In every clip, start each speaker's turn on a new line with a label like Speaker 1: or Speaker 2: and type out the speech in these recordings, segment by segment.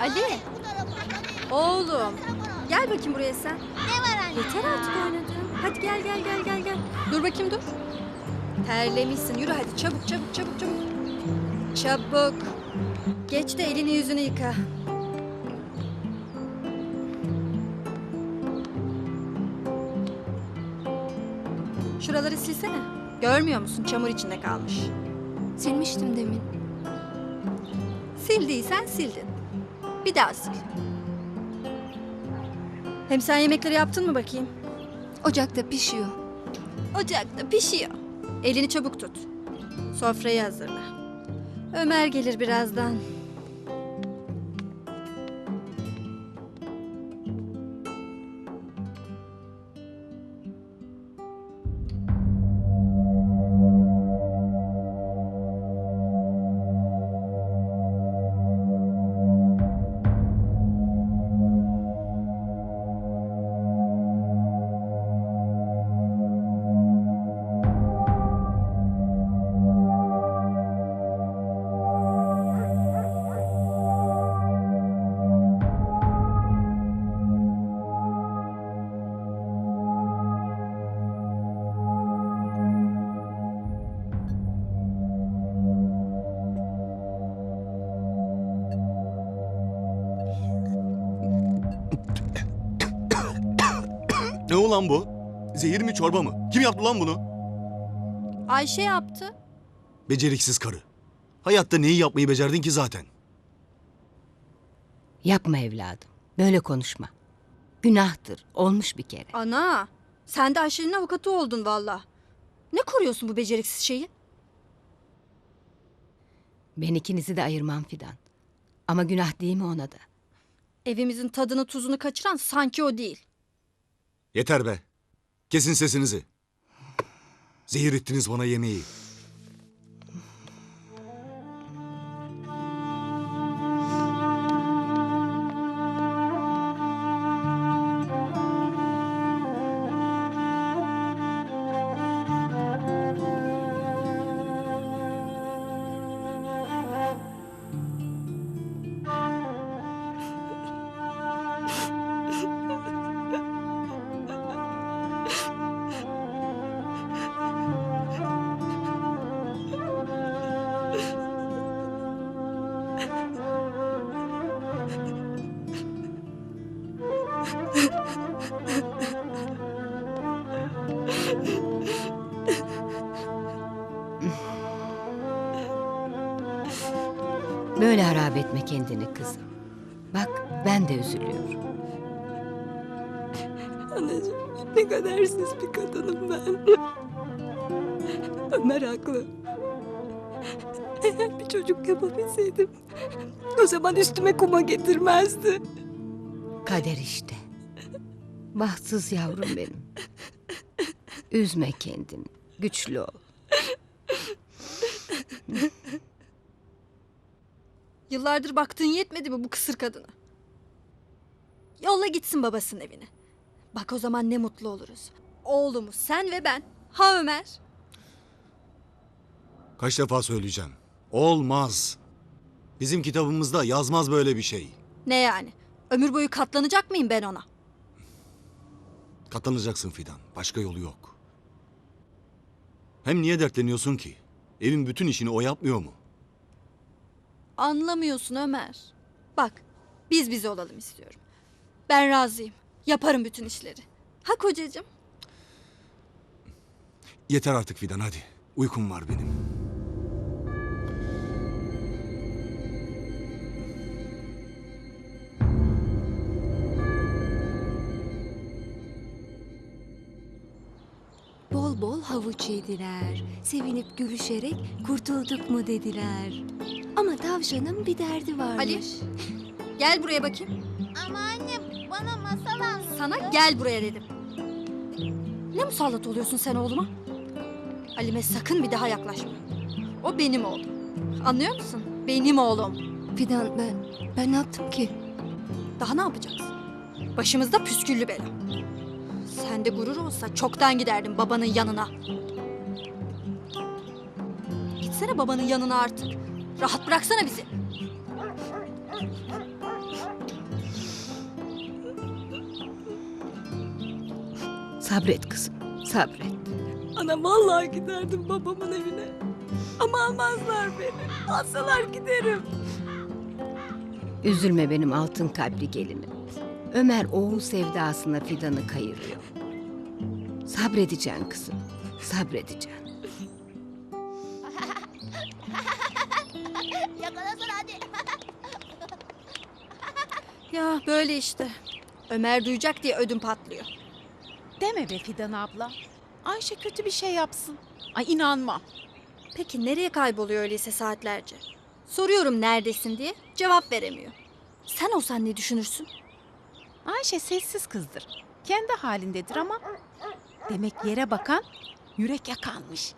Speaker 1: Ali. Oğlum. Gel bakayım buraya sen.
Speaker 2: Ne var anne?
Speaker 1: Yeter artık oynadın. Hadi gel gel gel gel gel. Dur bakayım dur. Terlemişsin. Yürü hadi çabuk çabuk çabuk çabuk. Çabuk. Geç de elini yüzünü yıka. Şuraları silsene. Görmüyor musun? Çamur içinde kalmış.
Speaker 3: Silmiştim demin.
Speaker 1: Sildiysen sildin. Bir daha sil. Hem sen yemekleri yaptın mı bakayım?
Speaker 3: Ocakta pişiyor.
Speaker 1: Ocakta pişiyor. Elini çabuk tut. Sofrayı hazırla. Ömer gelir birazdan.
Speaker 4: Ne ulan bu? Zehir mi çorba mı? Kim yaptı lan bunu?
Speaker 1: Ayşe yaptı.
Speaker 4: Beceriksiz karı. Hayatta neyi yapmayı becerdin ki zaten?
Speaker 5: Yapma evladım. Böyle konuşma. Günahtır. Olmuş bir kere.
Speaker 1: Ana, sen de Ayşe'nin avukatı oldun valla. Ne koruyorsun bu beceriksiz şeyi?
Speaker 5: Ben ikinizi de ayırmam Fidan. Ama günah değil mi ona da?
Speaker 1: Evimizin tadını tuzunu kaçıran sanki o değil.
Speaker 4: Yeter be. Kesin sesinizi. Zehir ettiniz bana yemeği.
Speaker 5: Böyle harap etme kendini kızım. Bak ben de üzülüyorum.
Speaker 6: Anacığım ne kadersiz bir kadınım ben. Ömer haklı. Eğer bir çocuk yapabilseydim o zaman üstüme kuma getirmezdi.
Speaker 5: Kader işte. Bahtsız yavrum benim. Üzme kendini. Güçlü ol.
Speaker 1: Yıllardır baktığın yetmedi mi bu kısır kadına? Yolla gitsin babasının evine. Bak o zaman ne mutlu oluruz. Oğlumuz sen ve ben. Ha Ömer?
Speaker 4: Kaç defa söyleyeceğim. Olmaz. Bizim kitabımızda yazmaz böyle bir şey.
Speaker 1: Ne yani? Ömür boyu katlanacak mıyım ben ona?
Speaker 4: Katlanacaksın Fidan. Başka yolu yok. Hem niye dertleniyorsun ki? Evin bütün işini o yapmıyor mu?
Speaker 1: Anlamıyorsun Ömer. Bak, biz bize olalım istiyorum. Ben razıyım. Yaparım bütün işleri. Ha kocacığım?
Speaker 4: Yeter artık Fidan hadi. Uykum var benim.
Speaker 3: Bol bol havuç yediler. Sevinip gülüşerek kurtulduk mu dediler. Ama tavşanın bir derdi varmış.
Speaker 1: Ali, gel buraya bakayım.
Speaker 2: Ama anne bana masal anlat.
Speaker 1: Sana gel buraya dedim. Ne musallat oluyorsun sen oğluma? Halime sakın bir daha yaklaşma. O benim oğlum. Anlıyor musun? Benim oğlum.
Speaker 3: Fidan ben, ben ne yaptım ki?
Speaker 1: Daha ne yapacağız? Başımızda püsküllü bela. Sende gurur olsa çoktan giderdim babanın yanına. Gitsene babanın yanına artık. Rahat bıraksana bizi.
Speaker 5: Sabret kızım, sabret.
Speaker 6: Ana vallahi giderdim babamın evine. Ama almazlar beni. Alsalar giderim.
Speaker 5: Üzülme benim altın kalpli gelinim. Ömer oğul sevdasına fidanı kayırıyor. Sabredeceksin kızım, sabredeceksin.
Speaker 1: Ya böyle işte. Ömer duyacak diye ödüm patlıyor.
Speaker 7: Deme be Fidan abla. Ayşe kötü bir şey yapsın. Ay inanmam.
Speaker 1: Peki nereye kayboluyor öyleyse saatlerce? Soruyorum neredesin diye cevap veremiyor. Sen olsan ne düşünürsün?
Speaker 7: Ayşe sessiz kızdır. Kendi halindedir ama demek yere bakan yürek yakanmış.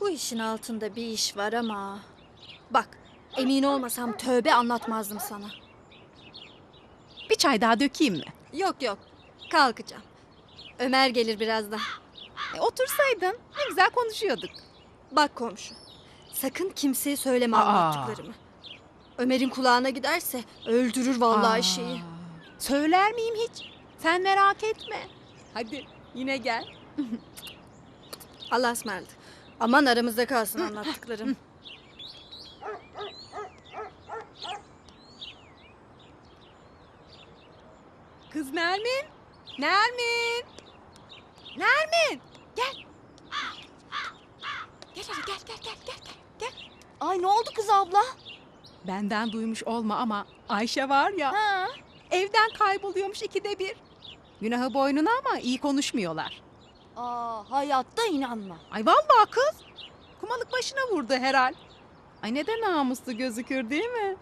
Speaker 1: Bu işin altında bir iş var ama... Bak emin olmasam tövbe anlatmazdım sana.
Speaker 7: Bir çay daha dökeyim mi?
Speaker 1: Yok yok kalkacağım. Ömer gelir birazdan.
Speaker 7: E, otursaydın ne güzel konuşuyorduk.
Speaker 1: Bak komşu. Sakın kimseye söyleme
Speaker 7: Aa.
Speaker 1: anlattıklarımı. Ömer'in kulağına giderse öldürür vallahi
Speaker 7: Aa,
Speaker 1: şeyi.
Speaker 7: Söyler miyim hiç? Sen merak etme. Hadi yine gel.
Speaker 1: Allah'a ısmarladık. Aman aramızda kalsın anlattıklarım.
Speaker 7: Kız Nermin. Nermin. Nermin. Gel. Gel hadi gel gel gel gel gel. gel.
Speaker 2: Ay ne oldu kız abla?
Speaker 7: Benden duymuş olma ama Ayşe var ya
Speaker 2: Ha?
Speaker 7: evden kayboluyormuş ikide bir. Günahı boynuna ama iyi konuşmuyorlar.
Speaker 2: Aa, hayatta inanma.
Speaker 7: Ay vallahi kız. Kumalık başına vurdu herhal. Ay ne de namuslu gözükür değil mi?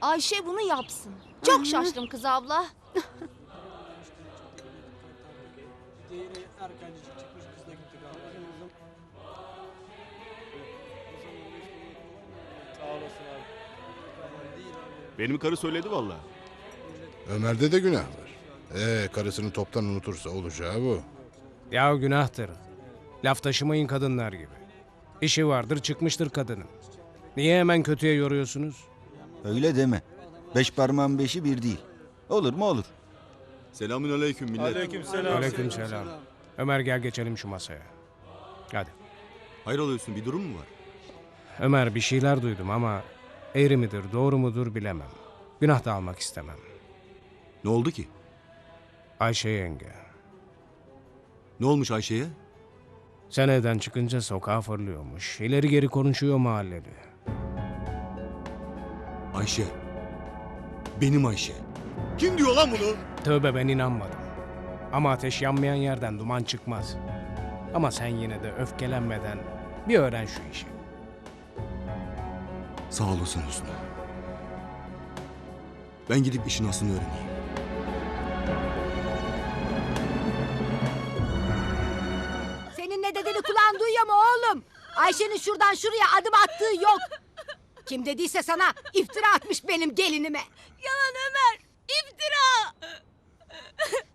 Speaker 2: Ayşe bunu yapsın. Çok şaştım kız abla.
Speaker 8: Benim karı söyledi valla.
Speaker 9: Ömer'de de günah var. Ee, karısını toptan unutursa olacağı bu.
Speaker 10: Ya günahtır. Laf taşımayın kadınlar gibi. İşi vardır çıkmıştır kadının. Niye hemen kötüye yoruyorsunuz?
Speaker 11: Öyle deme. Beş parmağın beşi bir değil. Olur mu olur.
Speaker 4: Selamün aleyküm millet.
Speaker 10: Aleyküm selam. Ömer gel geçelim şu masaya. Hadi.
Speaker 4: Hayır bir durum mu var?
Speaker 10: Ömer bir şeyler duydum ama eğri midir doğru mudur bilemem. Günah da almak istemem.
Speaker 4: Ne oldu ki?
Speaker 10: Ayşe yenge.
Speaker 4: Ne olmuş Ayşe'ye?
Speaker 10: Sen evden çıkınca sokağa fırlıyormuş. İleri geri konuşuyor mahalleli.
Speaker 4: Ayşe. Benim Ayşe. Kim diyor lan bunu?
Speaker 10: Tövbe ben inanmadım. Ama ateş yanmayan yerden duman çıkmaz. Ama sen yine de öfkelenmeden bir öğren şu işi.
Speaker 4: Sağ olasın Hüsnü. Ben gidip işin aslını öğreneyim.
Speaker 6: Senin ne dediğini kulağın duyuyor mu oğlum? Ayşe'nin şuradan şuraya adım attığı yok. Kim dediyse sana iftira atmış benim gelinime. Yalan Ömer.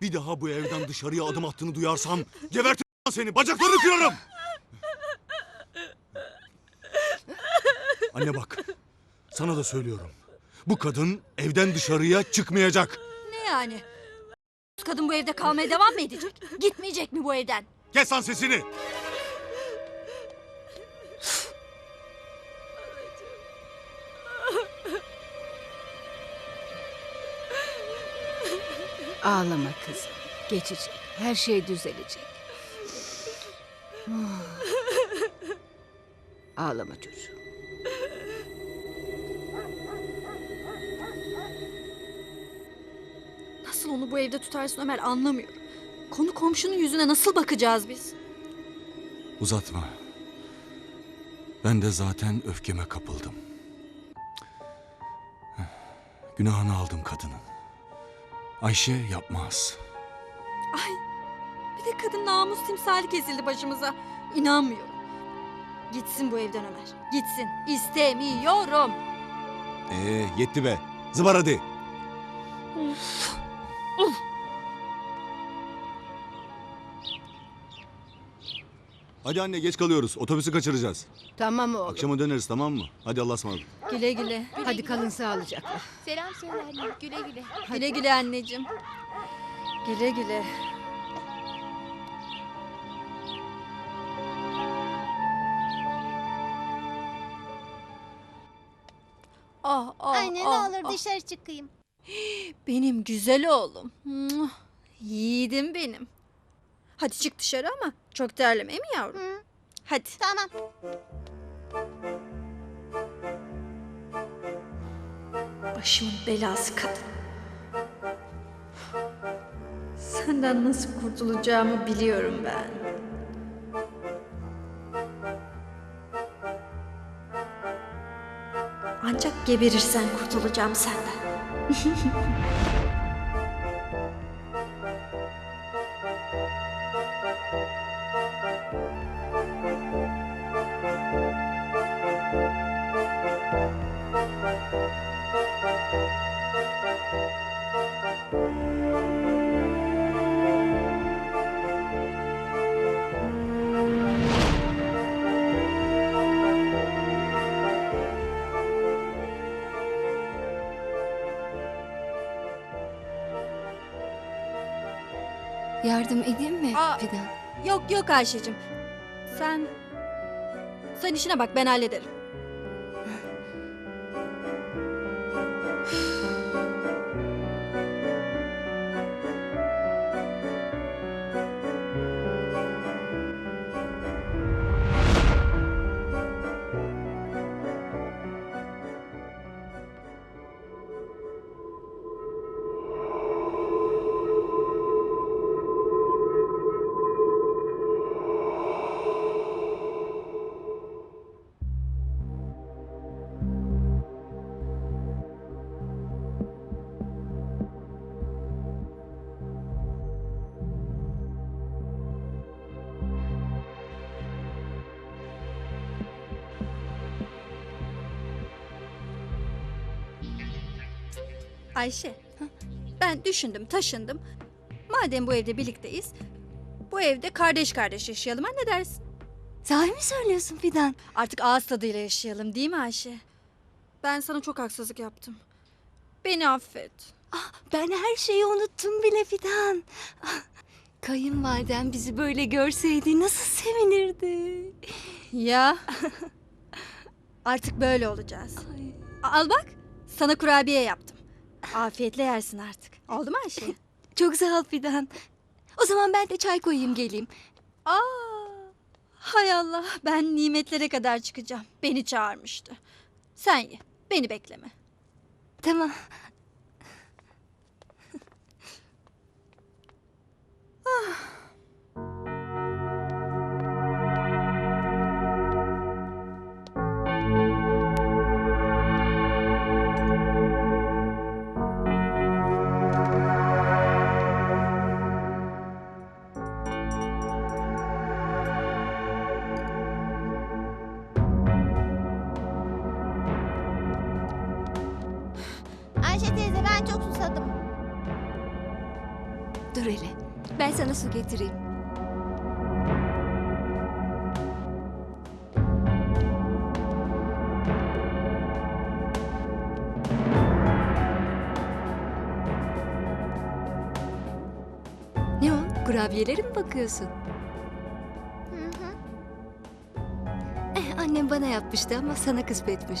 Speaker 4: Bir daha bu evden dışarıya adım attığını duyarsam gebertirim lan seni. Bacaklarını kırarım. Anne bak. Sana da söylüyorum. Bu kadın evden dışarıya çıkmayacak.
Speaker 1: ne yani? Kadın bu evde kalmaya devam mı edecek? Gitmeyecek mi bu evden?
Speaker 4: Kes lan sesini.
Speaker 5: Ağlama kızım, geçecek. Her şey düzelecek. Ağlama çocuğum.
Speaker 1: Nasıl onu bu evde tutarsın Ömer anlamıyorum. Konu komşunun yüzüne nasıl bakacağız biz?
Speaker 4: Uzatma. Ben de zaten öfkeme kapıldım. Günahını aldım kadının. Ayşe yapmaz.
Speaker 1: Ay bir de kadın namus timsali kesildi başımıza. İnanmıyorum. Gitsin bu evden Ömer. Gitsin. İstemiyorum.
Speaker 4: Ee, yetti be. Zıbar hadi. Hadi anne geç kalıyoruz. Otobüsü kaçıracağız.
Speaker 6: Tamam oğlum.
Speaker 4: Akşama döneriz tamam mı? Hadi Allah'a ısmarladık.
Speaker 1: Güle güle.
Speaker 6: Hadi kalın sağlıcakla.
Speaker 2: Selam söyle anne. Güle güle.
Speaker 1: Güle güle anneciğim. Güle güle. Ah, ah,
Speaker 2: Anne
Speaker 1: ah,
Speaker 2: ne olur
Speaker 1: ah.
Speaker 2: dışarı çıkayım.
Speaker 1: Benim güzel oğlum. Muah, Yiğidim benim. Hadi çık dışarı ama çok terleme mi yavrum?
Speaker 2: Hı.
Speaker 1: Hadi.
Speaker 2: Tamam.
Speaker 1: Başımın belası kadın. Senden nasıl kurtulacağımı biliyorum ben. Ancak geberirsen kurtulacağım senden.
Speaker 3: Yardım edeyim mi
Speaker 1: Aa.
Speaker 3: Fidan?
Speaker 1: Yok yok Ayşe'cim. Sen... Sen işine bak ben hallederim. Ayşe. Ben düşündüm, taşındım. Madem bu evde birlikteyiz, bu evde kardeş kardeş yaşayalım. Ha ne dersin?
Speaker 3: Sahi mi söylüyorsun Fidan?
Speaker 1: Artık ağız tadıyla yaşayalım değil mi Ayşe? Ben sana çok haksızlık yaptım. Beni affet.
Speaker 3: Ah, ben her şeyi unuttum bile Fidan. Ah, Kayınvalidem bizi böyle görseydi nasıl sevinirdi.
Speaker 1: Ya. Artık böyle olacağız.
Speaker 3: Ay.
Speaker 1: Al bak, sana kurabiye yaptım. Afiyetle yersin artık. Oldu mu Ayşe?
Speaker 3: Çok sağ ol Fidan. O zaman ben de çay koyayım geleyim.
Speaker 1: Aa, hay Allah, ben nimetlere kadar çıkacağım. Beni çağırmıştı. Sen ye, beni bekleme.
Speaker 3: Tamam.
Speaker 2: Ben
Speaker 3: sana su getireyim. Ne o? Kurabiyelere mi bakıyorsun?
Speaker 2: Hı hı.
Speaker 3: Eh, annem bana yapmıştı ama sana kısmetmiş.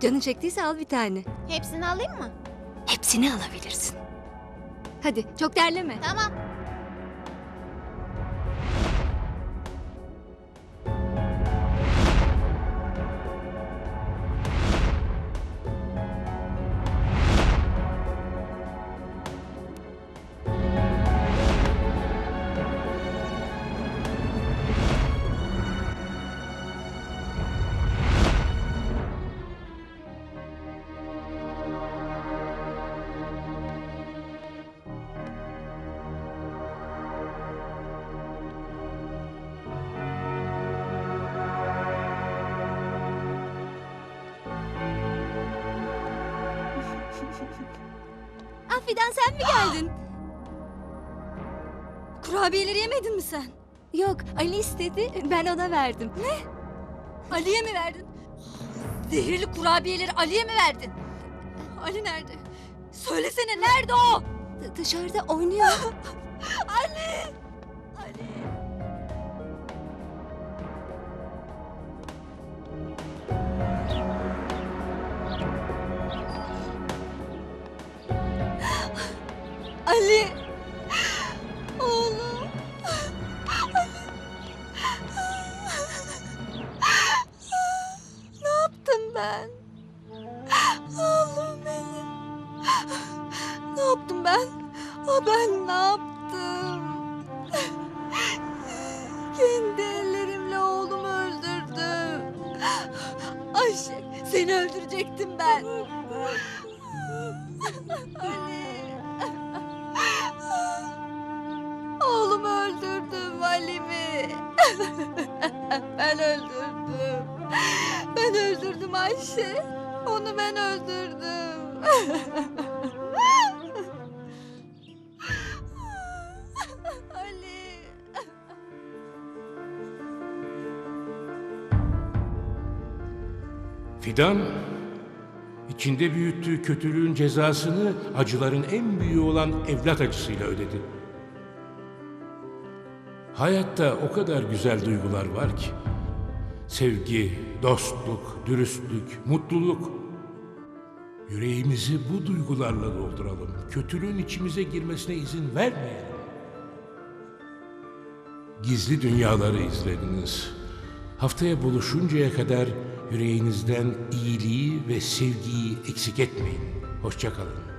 Speaker 3: Canın çektiyse al bir tane.
Speaker 2: Hepsini alayım mı?
Speaker 3: Hepsini alabilirsin. Hadi çok derleme.
Speaker 2: Tamam.
Speaker 3: Fidan sen mi geldin?
Speaker 1: Kurabiyeleri yemedin mi sen?
Speaker 3: Yok Ali istedi ben ona verdim. Ne?
Speaker 1: Ali'ye mi verdin? Zehirli kurabiyeleri Ali'ye mi verdin? Ali nerede? Söylesene nerede o?
Speaker 3: D- dışarıda oynuyor.
Speaker 1: Ali! Ali! Ali! Oğlum! ne yaptım ben? Oğlum benim. Ne yaptım ben? Aa, ben ne yaptım? Kendi ellerimle oğlumu öldürdüm. Ayşe seni öldürecektim ben. Ali. Öldürdüm Ali'mi. ben öldürdüm. Ben öldürdüm Ayşe. Onu ben öldürdüm. Ali.
Speaker 12: Fidan, içinde büyüttüğü kötülüğün cezasını acıların en büyüğü olan evlat acısıyla ödedi. Hayatta o kadar güzel duygular var ki. Sevgi, dostluk, dürüstlük, mutluluk. Yüreğimizi bu duygularla dolduralım. Kötülüğün içimize girmesine izin vermeyelim. Gizli dünyaları izlediniz. Haftaya buluşuncaya kadar yüreğinizden iyiliği ve sevgiyi eksik etmeyin. Hoşçakalın.